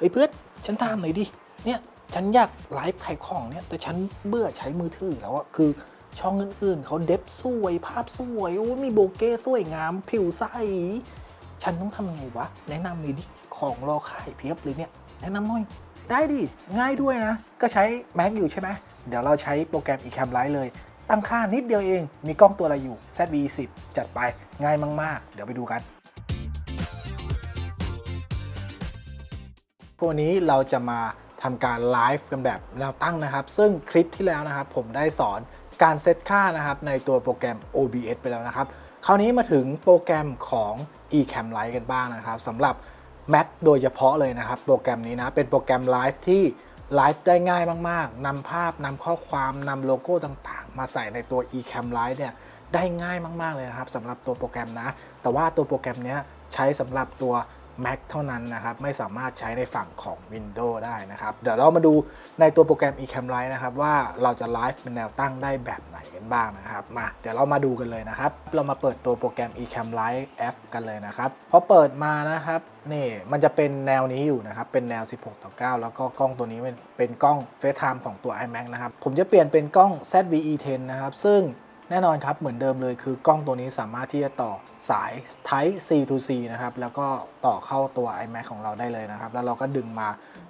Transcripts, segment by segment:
เฮ้ยเพื่อนฉันตามหน่อยดิเนี่ยฉันอยากไลฟ์ขายของเนี่ยแต่ฉันเบื่อใช้มือถือแล้วอะคือช่องอื่นๆเขาเด็บสวยภาพสวยโอ้ยมีโบเก้สวยงาม ผิวใสฉันต้องทำไงวะ แนะนำหน่อยดิของรอขายเพียบเลยเนี่ย แนะนำหน่อย ได้ดิ ง่ายด้วยนะ ก็ใช้ Mac อยู่ใช่ไหมเดี๋ยวเราใช้โปรแกรม eCam Lite เลย ตั้งค่านิดเดียวเอง มีกล้องตัวอะไรอยู่ ZV10 จัดไปง่ายมาก ๆ เดี๋ยวไปดูกัน วันนี้เราจะมาทำการไลฟ์กันแบบแนวตั้งนะครับ ซึ่งคลิปที่แล้วนะครับ ผมได้สอนการเซตค่านะครับในตัวโปรแกรม OBS ไปแล้วนะครับ คราวนี้มาถึงโปรแกรมของ eCam Lite กันบ้างนะครับสำหรับ Mac โดยเฉพาะเลยนะครับ โปรแกรมนี้นะ เป็นโปรแกรมไลฟ์ที่ไลฟ์ได้ง่ายมาก ๆ นำภาพนำข้อความนำโลโก้ต่างๆ มาใส่ในตัว eCam Lite เนี่ยได้ง่ายมาก ๆ เลยนะครับสำหรับตัวโปรแกรมนะ แต่ว่าตัวโปรแกรมนี้ใช้สำหรับตัว Mac เท่านั้นนะครับ ไม่สามารถใช้ในฝั่งของ Windows ได้นะครับ เดี๋ยวเรามาดูในตัวโปรแกรม eCam Lite นะครับ ว่าเราจะไลฟ์เป็นแนวตั้งได้แบบไหนกันบ้างนะครับ มา เดี๋ยวเรามาดูกันเลยนะครับ เรามาเปิดตัวโปรแกรม eCam Lite App กันเลยนะครับพอเปิดมานะครับนี่มันจะเป็นแนวนี้อยู่นะครับ เป็นแนว 16 ต่อ 9 แล้วก็กล้องตัวนี้เป็นเป็นกล้อง FaceTime ของตัว iMac นะครับ ผมจะเปลี่ยนเป็นกล้อง ZVE10 นะครับ ซึ่ง แน่นอนครับ เหมือนเดิมเลยคือกล้องตัวนี้สามารถที่จะต่อสาย Type C to C นะครับ แล้วก็ต่อเข้าตัว iMac ของเราได้เลยนะครับ แล้วเราก็ดึงมา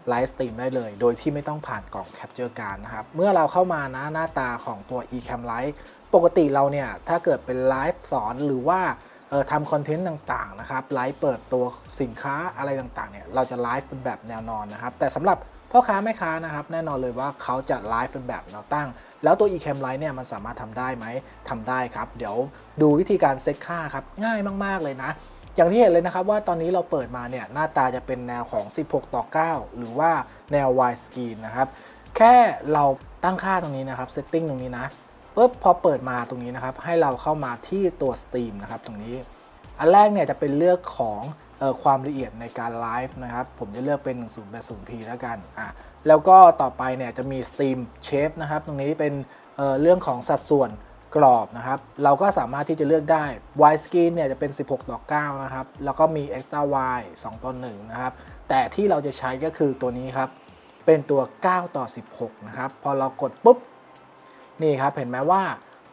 ไลฟ์สตรีมได้เลย โดยที่ไม่ต้องผ่านกล่อง Capture Card นะครับ เมื่อเราเข้ามานะหน้าตาของตัว eCam Lite ปกติเราเนี่ย ถ้าเกิดเป็นไลฟ์สอนหรือว่าเออทำคอนเทนต์ต่าง ๆ นะครับ ไลฟ์เปิดตัวสินค้าอะไรต่าง ๆ เนี่ย เราจะไลฟ์เป็นแบบแนวนอนนะครับ แต่สำหรับพ่อค้าแม่ค้านะครับ แน่นอนเลยว่าเขาจะไลฟ์เป็นแบบแนวตั้ง แล้วตัว eCam Lite เนี่ยมันสามารถทำได้ไหมทำได้ครับ เดี๋ยวดูวิธีการเซตค่าครับ ง่ายมาก ๆ เลยนะ อย่างที่เห็นเลยนะครับว่าตอนนี้เราเปิดมาเนี่ยหน้าตาจะเป็นแนวของ 16 ต่อ 9 หรือว่าแนว wide screen นะครับ แค่เราตั้งค่าตรงนี้นะครับ setting ตรงนี้นะปุ๊บพอเปิดมาตรงนี้นะครับ ให้เราเข้ามาที่ตัว Stream นะครับตรงนี้ อันแรกเนี่ยจะเป็นเลือกของ ความละเอียดในการไลฟ์นะครับ ผมจะเลือกเป็น 1080p แล้วกันอะแล้วก็ต่อไปเนี่ยจะมี Steam Shape นะครับ ตรงนี้เป็นเออเรื่องของสัดส่วนกรอบนะครับ เราก็สามารถที่จะเลือกได้ Wide Screen เนี่ยจะเป็น 16 ต่อ 9 นะครับ แล้วก็มี Extra Wide 2 ต่อ 1 นะครับ แต่ที่เราจะใช้ก็คือตัวนี้ครับ เป็นตัว 9 ต่อ 16 นะครับ พอเรากดปุ๊บ นี่ครับ เห็นไหมว่า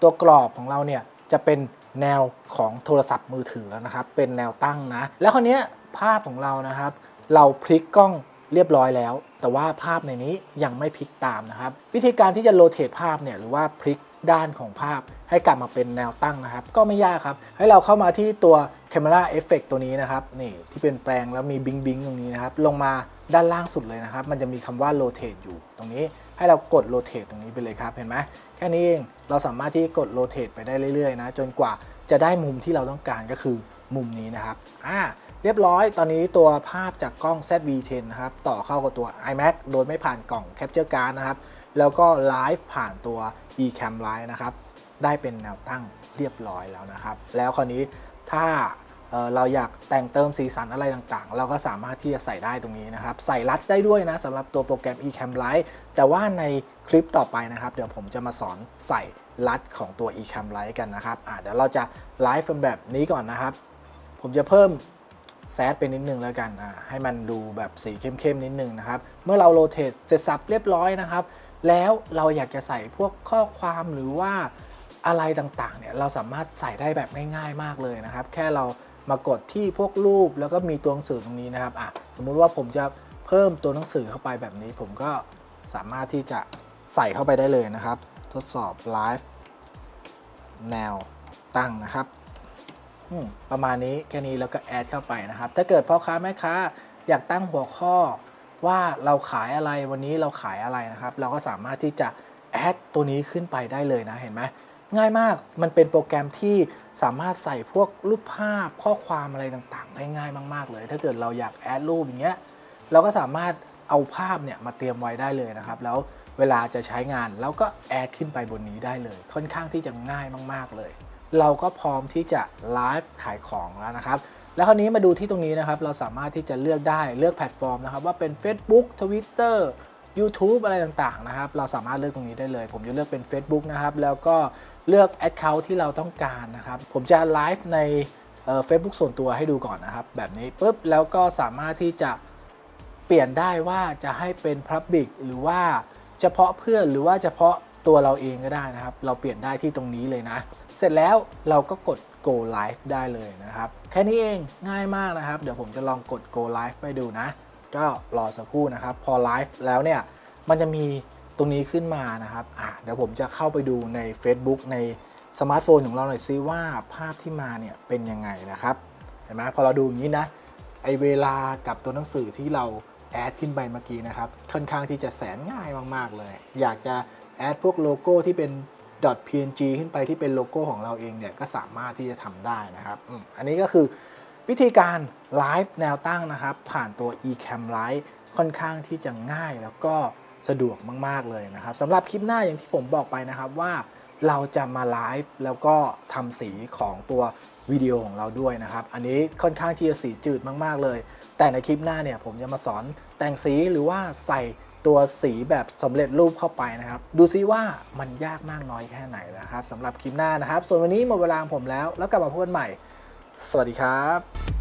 ตัวกรอบของเราเนี่ยจะเป็น แนวของโทรศัพท์มือถือแล้วนะครับ เป็นแนวตั้งนะ แล้วคราวนี้ภาพของเรานะครับ เราพลิกกล้องเรียบร้อยแล้ว แต่ว่าภาพในนี้ยังไม่พลิกตามนะครับ วิธีการที่จะโรเตทภาพเนี่ยหรือว่าพลิก ด้านของภาพ ให้กลับมาเป็นแนวตั้งนะครับ ก็ไม่ยากครับ ให้เราเข้ามาที่ตัว Camera Effect ตัวนี้นะครับ นี่ที่เป็นแปลงแล้วมีบิงบิงตรงนี้นะครับ ลงมาด้านล่างสุดเลยนะครับ มันจะมีคำว่า rotate อยู่ตรงนี้ ให้เรากด rotate ตรงนี้ไปเลยครับ เห็นไหมแค่นี้เอง เราสามารถที่กด rotate ไปได้เรื่อยๆนะ จนกว่าจะได้มุมที่เราต้องการก็คือมุมนี้นะครับ อ่า เรียบร้อย ตอนนี้ตัวภาพจากกล้อง ZV-10 นะครับ ต่อเข้ากับตัว iMac โดยไม่ผ่านกล่อง Capture Card นะครับ แล้วก็ไลฟ์ผ่านตัว eCam Lite นะครับ ได้เป็นแนวตั้งเรียบร้อยแล้วนะครับ แล้วคราวนี้ถ้าเราอยากแต่งเติมสีสันอะไรต่างๆ เราก็สามารถที่จะใส่ได้ตรงนี้นะครับ ใส่รัดได้ด้วยนะสำหรับตัวโปรแกรม eCam Lite แต่ว่าในคลิปต่อไปนะครับ เดี๋ยวผมจะมาสอนใส่รัดของตัว eCam Lite กันนะครับเดี๋ยวเราจะไลฟ์เป็นแบบนี้ก่อนนะครับ ผมจะเพิ่มแซดไปนิดนึงแล้วกันให้มันดูแบบสีเข้มๆนิดนึงนะครับ เมื่อเราโรเตทเสร็จสับเรียบร้อยนะครับ แล้วเราอยากจะใส่พวกข้อความหรือว่าอะไรต่างๆเนี่ยเราสามารถใส่ได้แบบง่ายๆมากเลยนะครับ แค่เรามากดที่พวกรูปแล้วก็มีตัวหนังสือตรงนี้นะครับอะสมมุติว่าผมจะเพิ่มตัวหนังสือเข้าไปแบบนี้ ผมก็สามารถที่จะใส่เข้าไปได้เลยนะครับ ทดสอบไลฟ์แนวตั้งนะครับประมาณนี้แค่นี้แล้วก็แอดเข้าไปนะครับ ถ้าเกิดพ่อค้าแม่ค้าอยากตั้งหัวข้อ ว่าเราขายอะไรวันนี้เราขายอะไรนะครับ เราก็สามารถที่จะแอดตัวนี้ขึ้นไปได้เลยนะเห็นไหมง่ายมากมันเป็นโปรแกรมที่สามารถใส่พวกรูปภาพข้อความอะไรต่างๆ ได้ง่ายมาก ๆ เลย ถ้าเกิดเราอยากแอดรูปอย่างเงี้ยเราก็สามารถเอาภาพเนี่ยมาเตรียมไว้ได้เลยนะครับ แล้วเวลาจะใช้งานเราก็แอดขึ้นไปบนนี้ได้เลย ค่อนข้างที่จะง่ายมาก ๆเลย เราก็พร้อมที่จะไลฟ์ขายของแล้วนะครับ แล้วคราวนี้มาดูที่ตรงนี้นะครับ เราสามารถที่จะเลือกได้เลือกแพลตฟอร์มนะครับ ว่าเป็น Facebook Twitter YouTube อะไรต่างๆนะครับ เราสามารถเลือกตรงนี้ได้เลย ผมจะเลือกเป็น Facebook นะครับ แล้วก็เลือก Account ที่เราต้องการนะครับ ผมจะไลฟ์ในเฟซบุ๊กส่วนตัวให้ดูก่อนนะครับ แบบนี้ปุ๊บแล้วก็สามารถที่จะเปลี่ยนได้ว่าจะให้เป็น Public หรือว่าเฉพาะเพื่อนหรือว่าเฉพาะตัวเราเองก็ได้นะครับ เราเปลี่ยนได้ที่ตรงนี้เลยนะ เสร็จแล้วเราก็กด go live ได้เลยนะครับ แค่นี้เองง่ายมากนะครับ เดี๋ยวผมจะลองกด go live ไปดูนะ ก็รอสักครู่นะครับ พอ live แล้วเนี่ย มันจะมีตรงนี้ขึ้นมานะครับอะเดี๋ยวผมจะเข้าไปดูใน Facebook ในสมาร์ทโฟนของเราหน่อยซิว่าภาพที่มาเนี่ยเป็นยังไงนะครับ เห็นไหมพอเราดูอย่างนี้นะ ไอเวลากับตัวหนังสือที่เราแอดขึ้นไปเมื่อกี้นะครับ ค่อนข้างที่จะแสนง่ายมาก ๆ เลย อยากจะแอดพวกโลโก้ที่เป็น .png ขึ้นไปที่เป็นโลโก้ของเราเองเนี่ยก็สามารถที่จะทำได้นะครับอันนี้ก็คือวิธีการไลฟ์แนวตั้งนะครับ ผ่านตัว eCam Live ค่อนข้างที่จะง่ายแล้วก็สะดวกมาก ๆ เลยนะครับสำหรับคลิปหน้าอย่างที่ผมบอกไปนะครับว่าเราจะมาไลฟ์แล้วก็ทำสีของตัววิดีโอของเราด้วยนะครับ อันนี้ค่อนข้างที่จะสีจืดมาก ๆ เลย แต่ในคลิปหน้าเนี่ยผมจะมาสอนแต่งสีหรือว่าใส่ ตัวสีแบบสำเร็จรูปเข้าไปนะครับ ดูซิว่ามันยากมากน้อยแค่ไหนนะครับสำหรับคลิปหน้านะครับ ส่วนวันนี้หมดเวลาของผมแล้ว แล้วกลับมาพบกันใหม่ สวัสดีครับ